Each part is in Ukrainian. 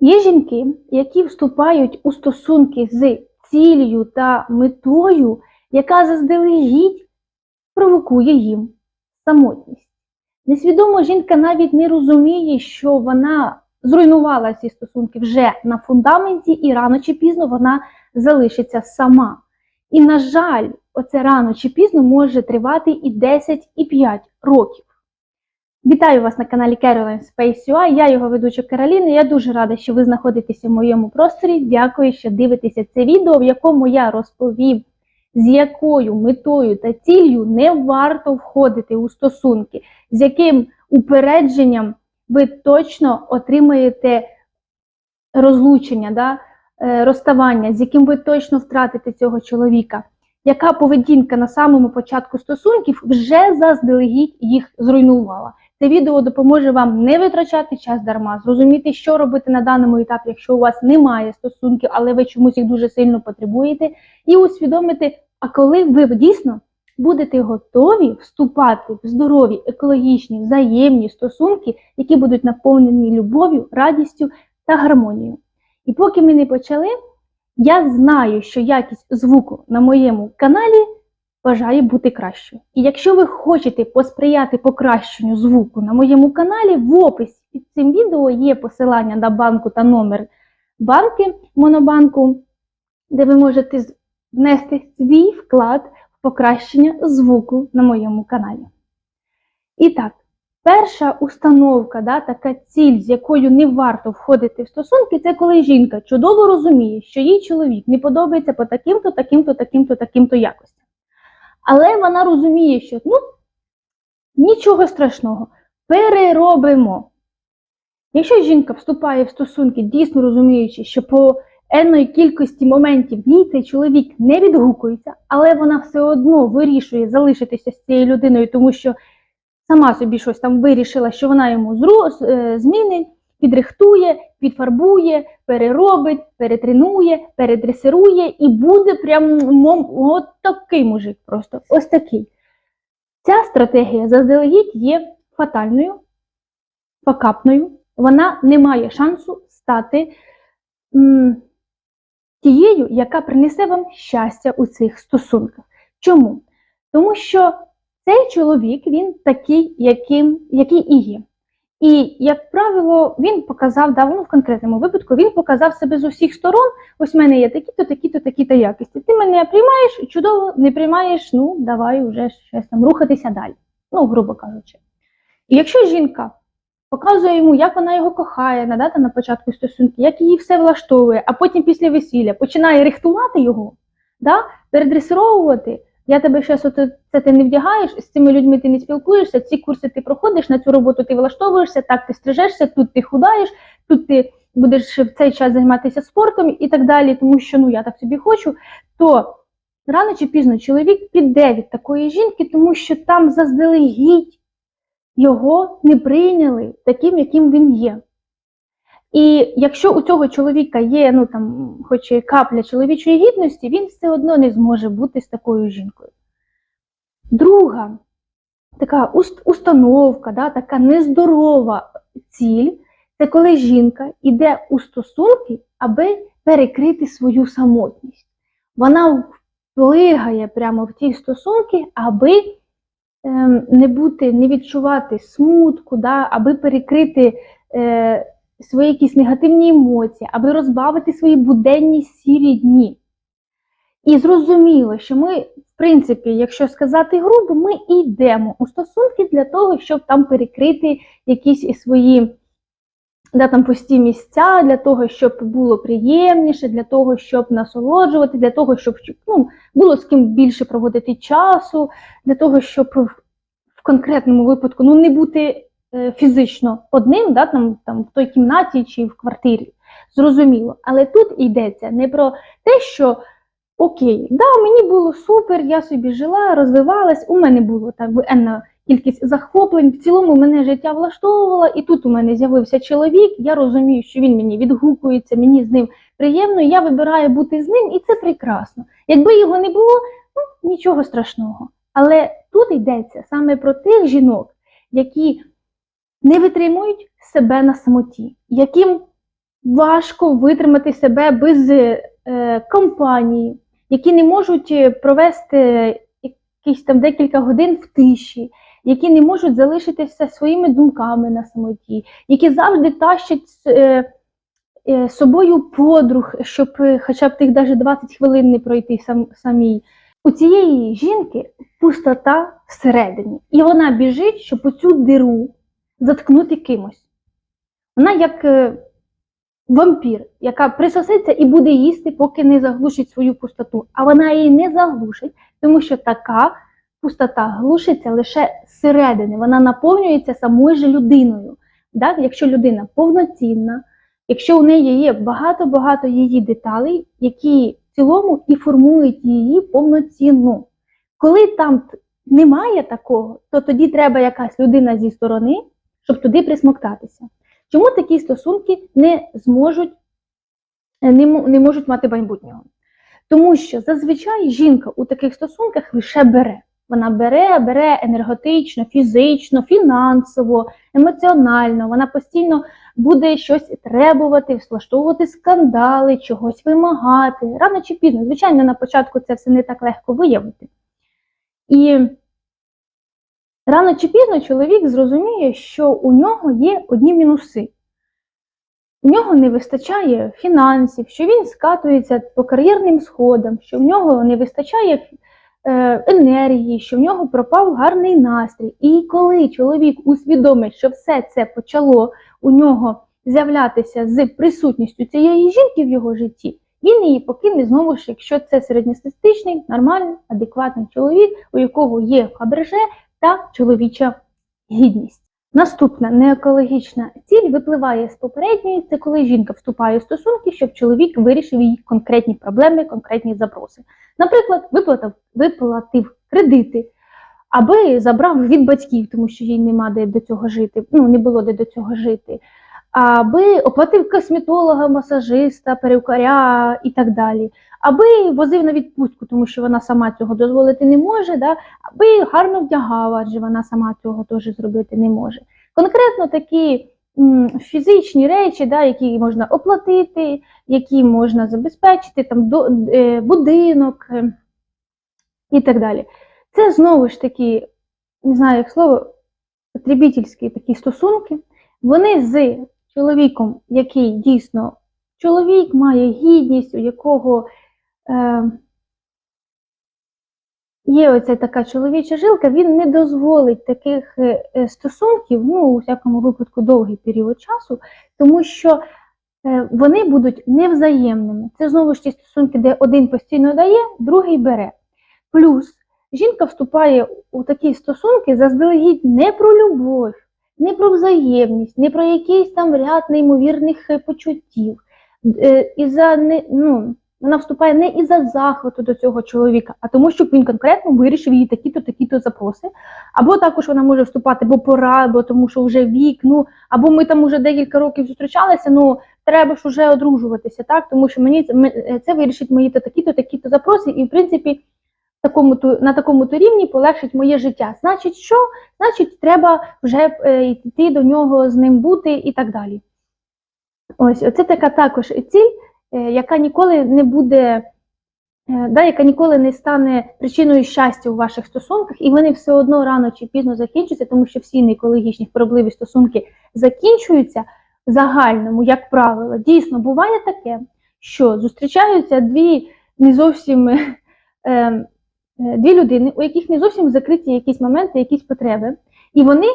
Є жінки, які вступають у стосунки з ціллю та метою, яка заздалегідь провокує їм самотність. Несвідомо жінка навіть не розуміє, що вона зруйнувала ці стосунки вже на фундаменті, і рано чи пізно вона залишиться сама. І, на жаль, оце рано чи пізно може тривати і 10, і 5 років. Вітаю вас на каналі Caroline Space UI, Я його ведуча Кароліна. Я дуже рада, що ви знаходитеся в моєму просторі. Дякую, що дивитеся це відео, в якому я розповім, з якою метою та ціллю не варто входити у стосунки, з яким упередженням ви точно отримаєте розлучення, да, е, розставання, з яким ви точно втратите цього чоловіка. Яка поведінка на самому початку стосунків вже заздалегідь їх зруйнувала? Це відео допоможе вам не витрачати час дарма, зрозуміти, що робити на даному етапі, якщо у вас немає стосунків, але ви чомусь їх дуже сильно потребуєте, і усвідомити, а коли ви дійсно будете готові вступати в здорові, екологічні, взаємні стосунки, які будуть наповнені любов'ю, радістю та гармонією. І поки ми не почали, я знаю, що якість звуку на моєму каналі бажає бути кращою. І якщо ви хочете посприяти покращенню звуку на моєму каналі, в описі під цим відео є посилання на банку та номер банки Монобанку, де ви можете внести свій вклад в покращення звуку на моєму каналі. І так, перша установка, да, така ціль, з якою не варто входити в стосунки, це коли жінка чудово розуміє, що їй чоловік не подобається по таким-то, таким-то, таким-то, таким-то якостям. Але вона розуміє, що ну, нічого страшного, переробимо. Якщо жінка вступає в стосунки, дійсно розуміючи, що по енної кількості моментів їй цей чоловік не відгукується, але вона все одно вирішує залишитися з цією людиною, тому що сама собі щось там вирішила, що вона йому е, змінить, підрихтує, підфарбує, переробить, перетренує, передресирує і буде прям мом, от такий мужик просто, ось такий. Ця стратегія заздалегідь є фатальною, факапною. Вона не має шансу стати м, тією, яка принесе вам щастя у цих стосунках. Чому? Тому що цей чоловік він такий, яким, який і є. І, як правило, він показав, да, ну, в конкретному випадку, він показав себе з усіх сторон. Ось в мене є такі-то, такі-то, такі-то якості. Ти мене приймаєш, чудово, не приймаєш, ну давай вже щось там рухатися далі. Ну, грубо кажучи. І якщо жінка показує йому, як вона його кохає, да, там, на початку стосунки, як її все влаштовує, а потім після весілля починає рихтувати його, да, передресировувати. Я тебе зараз це ти не вдягаєш, з цими людьми ти не спілкуєшся, ці курси ти проходиш, на цю роботу ти влаштовуєшся, так ти стрижешся, тут ти худаєш, тут ти будеш в цей час займатися спортом і так далі, тому що ну я так собі хочу, то рано чи пізно чоловік піде від такої жінки, тому що там заздалегідь його не прийняли таким, яким він є. І якщо у цього чоловіка є, ну там, хоч і капля чоловічої гідності, він все одно не зможе бути з такою жінкою. Друга така установка, да, така нездорова ціль це коли жінка йде у стосунки, аби перекрити свою самотність. Вона плигає прямо в ті стосунки, аби ем, не бути, не відчувати смутку, да, аби перекрити. Е, свої якісь негативні емоції, аби розбавити свої буденні сірі дні. І зрозуміло, що ми, в принципі, якщо сказати грубо, ми йдемо у стосунки для того, щоб там перекрити якісь свої да, там, пусті місця, для того, щоб було приємніше, для того, щоб насолоджувати, для того, щоб ну, було з ким більше проводити часу, для того, щоб в, конкретному випадку ну, не бути фізично одним, да, там, там, в той кімнаті чи в квартирі. Зрозуміло. Але тут йдеться не про те, що окей, да, мені було супер, я собі жила, розвивалась, у мене було так би енна кількість захоплень, в цілому мене життя влаштовувало, і тут у мене з'явився чоловік, я розумію, що він мені відгукується, мені з ним приємно, я вибираю бути з ним, і це прекрасно. Якби його не було, ну, нічого страшного. Але тут йдеться саме про тих жінок, які не витримують себе на самоті, яким важко витримати себе без е, компанії, які не можуть е, провести якісь там декілька годин в тиші, які не можуть залишитися своїми думками на самоті, які завжди тащать е, е, собою подруг, щоб е, хоча б тих даже 20 хвилин не пройти сам, самій. У цієї жінки пустота всередині, і вона біжить, щоб оцю диру заткнути кимось. Вона як е, вампір, яка присоситься і буде їсти, поки не заглушить свою пустоту. А вона її не заглушить, тому що така пустота глушиться лише зсередини. Вона наповнюється самою ж людиною. Так? Якщо людина повноцінна, якщо у неї є багато-багато її деталей, які в цілому і формують її повноцінну. Коли там немає такого, то тоді треба якась людина зі сторони, щоб туди присмоктатися. Чому такі стосунки не зможуть, е, не, не можуть мати майбутнього? Тому що зазвичай жінка у таких стосунках лише бере. Вона бере, бере енергетично, фізично, фінансово, емоціонально. Вона постійно буде щось требувати, влаштовувати скандали, чогось вимагати. Рано чи пізно, звичайно, на початку це все не так легко виявити. І рано чи пізно чоловік зрозуміє, що у нього є одні мінуси. У нього не вистачає фінансів, що він скатується по кар'єрним сходам, що в нього не вистачає е, енергії, що в нього пропав гарний настрій. І коли чоловік усвідомить, що все це почало у нього з'являтися з присутністю цієї жінки в його житті, він її покине знову ж, якщо це середньостатистичний, нормальний, адекватний чоловік, у якого є фаберже та чоловіча гідність. Наступна неекологічна ціль випливає з попередньої, це коли жінка вступає в стосунки, щоб чоловік вирішив її конкретні проблеми, конкретні запроси. Наприклад, виплатив, виплатив кредити, аби забрав від батьків, тому що їй нема де до цього жити, ну не було де до цього жити, аби оплатив косметолога, масажиста, перукаря і так далі, аби возив на відпустку, тому що вона сама цього дозволити не може, да? аби гарно вдягала, адже вона сама цього теж зробити не може. Конкретно такі м, фізичні речі, да, які можна оплатити, які можна забезпечити, там до, е, будинок е, і так далі. Це знову ж таки, не знаю як слово, потребітельські такі стосунки. Вони з чоловіком, який дійсно чоловік має гідність, у якого е, є оця така чоловіча жилка, він не дозволить таких е, е, стосунків, ну, у всякому випадку, довгий період часу, тому що вони будуть невзаємними. Це знову ж ті стосунки, де один постійно дає, другий бере. Плюс жінка вступає у такі стосунки заздалегідь не про любов, не про взаємність, не про якийсь там ряд неймовірних почуттів. І за ну, вона вступає не із-за захвату до цього чоловіка, а тому, що він конкретно вирішив її такі-то, такі-то запроси. Або також вона може вступати, бо пора, бо тому що вже вік, ну або ми там уже декілька років зустрічалися, ну треба ж уже одружуватися, так? Тому що мені це, вирішить мої то такі-то, такі-то запроси, і в принципі такому на такому то рівні полегшить моє життя. Значить, що? Значить, треба вже е, йти до нього з ним бути і так далі. Ось, оце така також ціль, е, яка ніколи не буде, е, да, яка ніколи не стане причиною щастя у ваших стосунках, і вони все одно рано чи пізно закінчаться, тому що всі неекологічні хворобливі стосунки закінчуються загальному, як правило. Дійсно, буває таке, що зустрічаються дві не зовсім е, е, дві людини, у яких не зовсім закриті якісь моменти, якісь потреби, і вони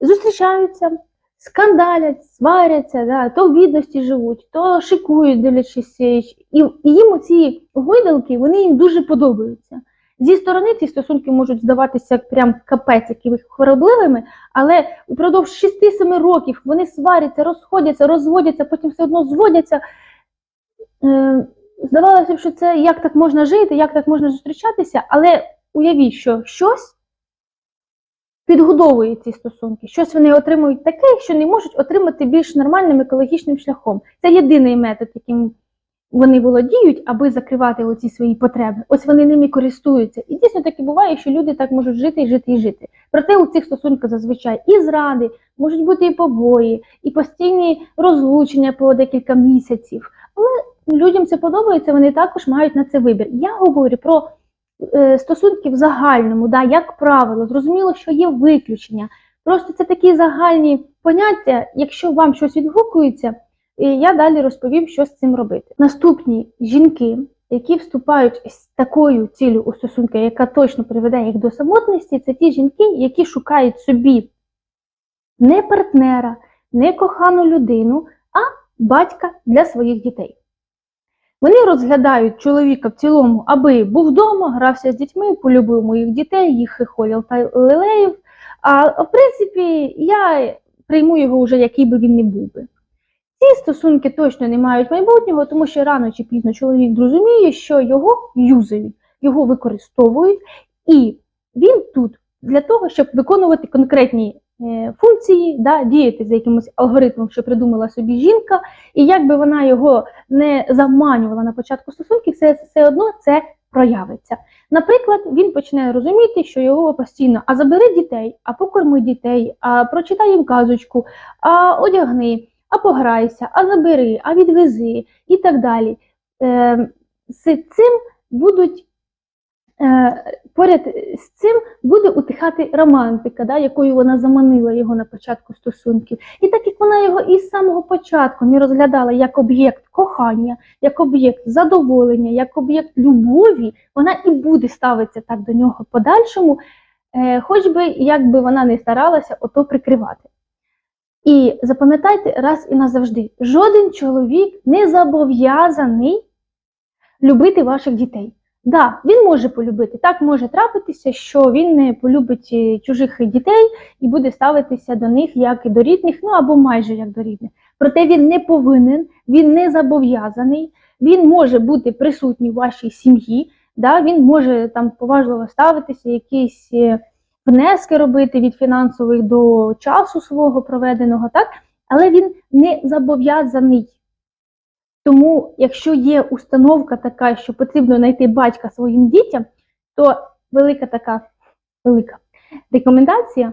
зустрічаються, скандалять, сваряться, да, то в бідності живуть, то шикують, дивлячись, і, і їм оці гойдалки, вони їм дуже подобаються. Зі сторони ці стосунки можуть здаватися як прям капець якимись хворобливими, але упродовж 6-7 років вони сваряться, розходяться, розводяться, потім все одно зводяться. Е, здавалося б, що це як так можна жити, як так можна зустрічатися, але уявіть, що щось підгодовує ці стосунки, щось вони отримують таке, що не можуть отримати більш нормальним екологічним шляхом. Це єдиний метод, яким вони володіють, аби закривати оці свої потреби. Ось вони ними користуються. І дійсно таки буває, що люди так можуть жити і жити і жити. Проте у цих стосунках зазвичай і зради, можуть бути і побої, і постійні розлучення по декілька місяців. Але людям це подобається, вони також мають на це вибір. Я говорю про стосунки в загальному, да, як правило, зрозуміло, що є виключення. Просто це такі загальні поняття, якщо вам щось відгукується, я далі розповім, що з цим робити. Наступні жінки, які вступають з такою цілею у стосунки, яка точно приведе їх до самотності, це ті жінки, які шукають собі не партнера, не кохану людину, а батька для своїх дітей. Вони розглядають чоловіка в цілому, аби був вдома, грався з дітьми, полюбив моїх дітей, їх хихоляв та лелеїв. А в принципі, я прийму його вже, який би він не був би. Ці стосунки точно не мають майбутнього, тому що рано чи пізно чоловік зрозуміє, що його юзають, його використовують, і він тут для того, щоб виконувати конкретні функції, да, діяти за якимось алгоритмом, що придумала собі жінка, і як би вона його не заманювала на початку стосунків, все, все одно це проявиться. Наприклад, він почне розуміти, що його постійно а забери дітей, а покорми дітей, а прочитай їм казочку, а одягни, а пограйся, а забери, а відвези і так далі. Е, з цим будуть е, поряд з цим буде утихати романтика, да, якою вона заманила його на початку стосунків. І так як вона його із самого початку не розглядала як об'єкт кохання, як об'єкт задоволення, як об'єкт любові, вона і буде ставитися так до нього подальшому, е, хоч би як би вона не старалася ото прикривати. І запам'ятайте раз і назавжди: жоден чоловік не зобов'язаний любити ваших дітей. Да, він може полюбити. Так може трапитися, що він не полюбить е, чужих дітей і буде ставитися до них як до рідних, ну або майже як до рідних. Проте він не повинен, він не зобов'язаний, він може бути присутній в вашій сім'ї, да, він може там поважливо ставитися, якісь е, внески робити від фінансових до часу свого проведеного, так? але він не зобов'язаний. Тому, якщо є установка така, що потрібно знайти батька своїм дітям, то велика така велика рекомендація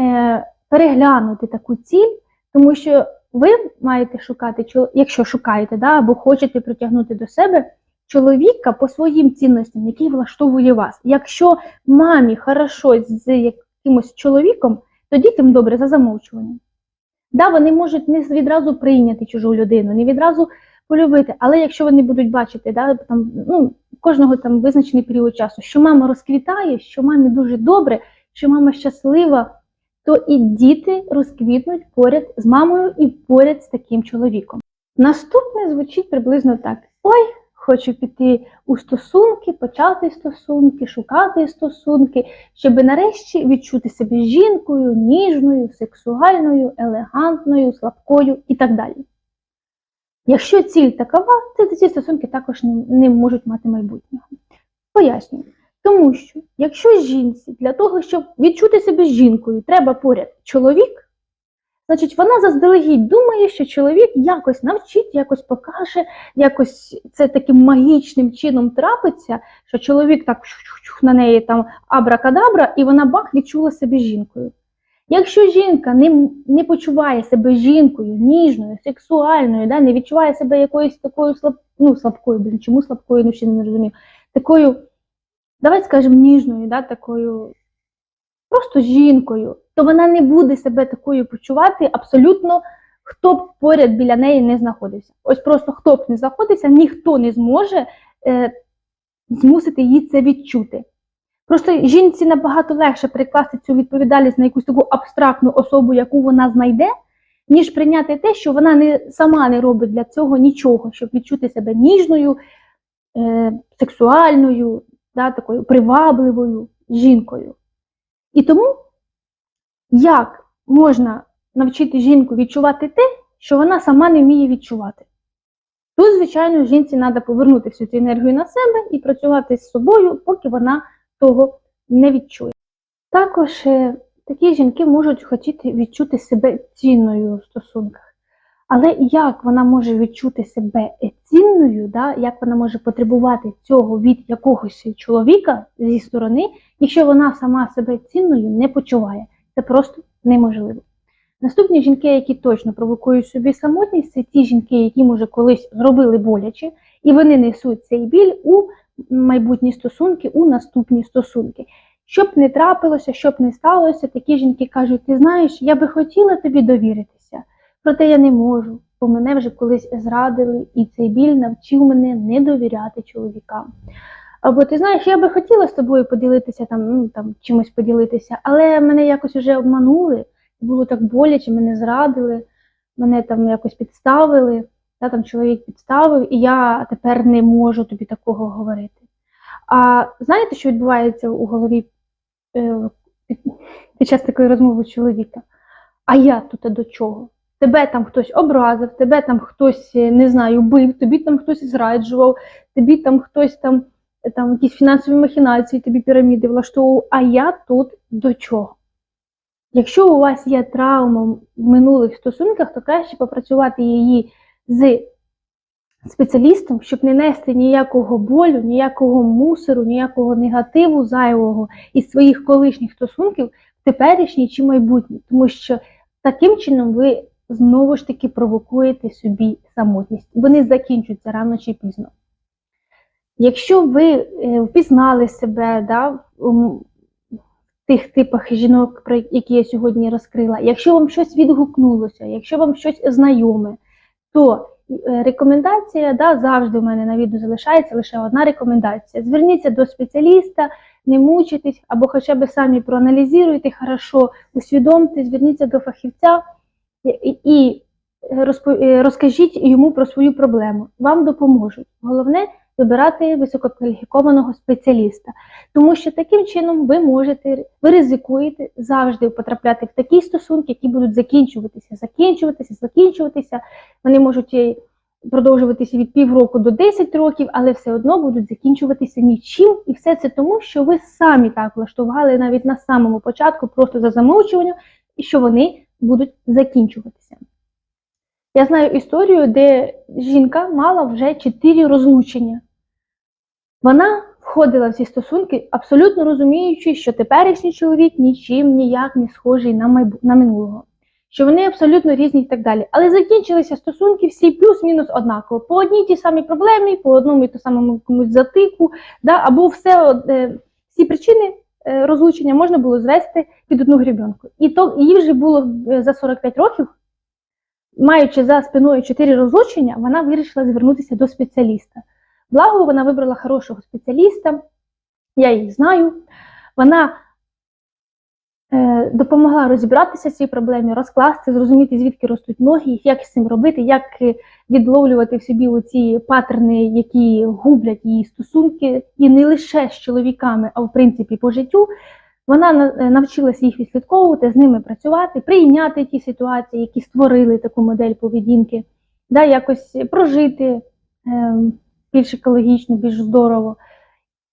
е, переглянути таку ціль, тому що ви маєте шукати, якщо шукаєте, да, або хочете притягнути до себе чоловіка по своїм цінностям, який влаштовує вас. Якщо мамі хорошо з якимось чоловіком, то дітям добре за замовчуванням. Да, вони можуть не відразу прийняти чужу людину, не відразу полюбити. Але якщо вони будуть бачити, да, там, ну, кожного там визначений період часу, що мама розквітає, що мамі дуже добре, що мама щаслива, то і діти розквітнуть поряд з мамою і поряд з таким чоловіком. Наступне звучить приблизно так: ой, хочу піти у стосунки, почати стосунки, шукати стосунки, щоб нарешті відчути себе жінкою, ніжною, сексуальною, елегантною, слабкою і так далі. Якщо ціль такова, то ці стосунки також не, можуть мати майбутнього. Пояснюю. Тому що якщо жінці для того, щоб відчути себе жінкою, треба поряд чоловік, значить вона заздалегідь думає, що чоловік якось навчить, якось покаже, якось це таким магічним чином трапиться, що чоловік так на неї там абракадабра, і вона бах відчула себе жінкою. Якщо жінка не, не почуває себе жінкою, ніжною, сексуальною, да, не відчуває себе якоюсь такою слаб, ну, слабкою, блін, чому слабкою, ну ще не розумію, такою, давайте скажемо, ніжною, да, такою просто жінкою, то вона не буде себе такою почувати абсолютно, хто б поряд біля неї не знаходився. Ось просто хто б не знаходився, ніхто не зможе е, змусити її це відчути. Просто жінці набагато легше перекласти цю відповідальність на якусь таку абстрактну особу, яку вона знайде, ніж прийняти те, що вона не сама не робить для цього нічого, щоб відчути себе ніжною, е, сексуальною, да, такою привабливою жінкою. І тому як можна навчити жінку відчувати те, що вона сама не вміє відчувати? Тут, звичайно, жінці треба повернути всю цю енергію на себе і працювати з собою, поки вона того не відчує. Також е, такі жінки можуть хотіти відчути себе цінною в стосунках. Але як вона може відчути себе цінною, да? як вона може потребувати цього від якогось чоловіка зі сторони, якщо вона сама себе цінною не почуває? Це просто неможливо. Наступні жінки, які точно провокують собі самотність, це ті жінки, які, може, колись зробили боляче, і вони несуть цей біль у майбутні стосунки, у наступні стосунки. Щоб не трапилося, щоб не сталося, такі жінки кажуть: ти знаєш, я би хотіла тобі довіритися, проте я не можу, бо мене вже колись зрадили, і цей біль навчив мене не довіряти чоловікам. Або ти знаєш, я би хотіла з тобою поділитися там, ну там чимось поділитися, але мене якось вже обманули, було так боляче, мене зрадили, мене там якось підставили, та, там чоловік підставив, і я тепер не можу тобі такого говорити. А знаєте, що відбувається у голові е, під, під час такої розмови чоловіка? А я тут до чого? Тебе там хтось образив, тебе там хтось, е, не знаю, бив, тобі там хтось зраджував, тобі там хтось там, е, там якісь фінансові махінації, тобі піраміди влаштовував, а я тут до чого? Якщо у вас є травма в минулих стосунках, то краще попрацювати її з спеціалістом, щоб не нести ніякого болю, ніякого мусору, ніякого негативу зайвого із своїх колишніх стосунків в теперішній чи майбутній. Тому що таким чином ви знову ж таки провокуєте собі самотність. Вони закінчуються рано чи пізно. Якщо ви е, впізнали себе да, тих типах жінок, про які я сьогодні розкрила, якщо вам щось відгукнулося, якщо вам щось знайоме, то е, рекомендація да, завжди у мене на відео залишається лише одна рекомендація. Зверніться до спеціаліста, не мучитесь, або хоча б самі проаналізуйте хорошо, усвідомте, зверніться до фахівця і, і е, розкажіть йому про свою проблему. Вам допоможуть. Головне вибирати висококваліфікованого спеціаліста, тому що таким чином ви можете, ви ризикуєте завжди потрапляти в такі стосунки, які будуть закінчуватися, закінчуватися, закінчуватися. Вони можуть продовжуватися від півроку до 10 років, але все одно будуть закінчуватися нічим. І все це тому, що ви самі так влаштували навіть на самому початку, просто за замовчуванням, і що вони будуть закінчуватися. Я знаю історію, де жінка мала вже 4 розлучення. Вона входила в ці стосунки, абсолютно розуміючи, що теперішній чоловік нічим ніяк не схожий на, майбу... на минулого, що вони абсолютно різні і так далі. Але закінчилися стосунки всі плюс-мінус однаково. По одній тій самій проблемі, по одному і тому самому комусь затику, да, або все, е, всі причини е, розлучення можна було звести під одну грібенку. І то їй вже було е, за 45 років маючи за спиною чотири розлучення, вона вирішила звернутися до спеціаліста. Благо, вона вибрала хорошого спеціаліста, я її знаю. Вона е, допомогла розібратися цій проблемі, розкласти, зрозуміти, звідки ростуть ноги, як з цим робити, як е, відловлювати в собі оці паттерни, які гублять її стосунки, і не лише з чоловіками, а в принципі по життю. Вона на- е, навчилася їх відслідковувати, з ними працювати, прийняти ті ситуації, які створили таку модель поведінки, да, якось прожити е, більш екологічно, більш здорово.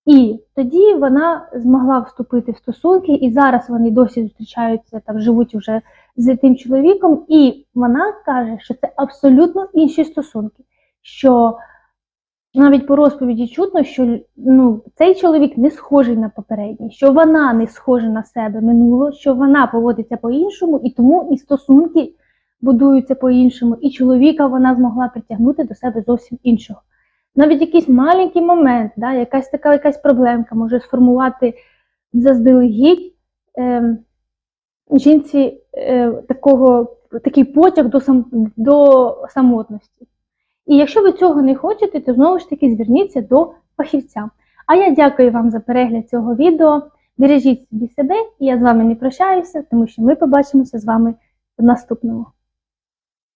І тоді вона змогла вступити в стосунки, і зараз вони досі зустрічаються там, живуть вже з тим чоловіком, і вона каже, що це абсолютно інші стосунки. Що навіть по розповіді чутно, що ну, цей чоловік не схожий на попередній, що вона не схожа на себе минуло, що вона поводиться по-іншому, і тому і стосунки будуються по-іншому, і чоловіка вона змогла притягнути до себе зовсім іншого. Навіть якийсь маленький момент, да, якась така якась проблемка може сформувати заздалегідь е, жінці е, такого, такий потяг до, сам, до самотності. І якщо ви цього не хочете, то знову ж таки зверніться до фахівця. А я дякую вам за перегляд цього відео. Бережіть собі себе, і я з вами не прощаюся, тому що ми побачимося з вами в наступному.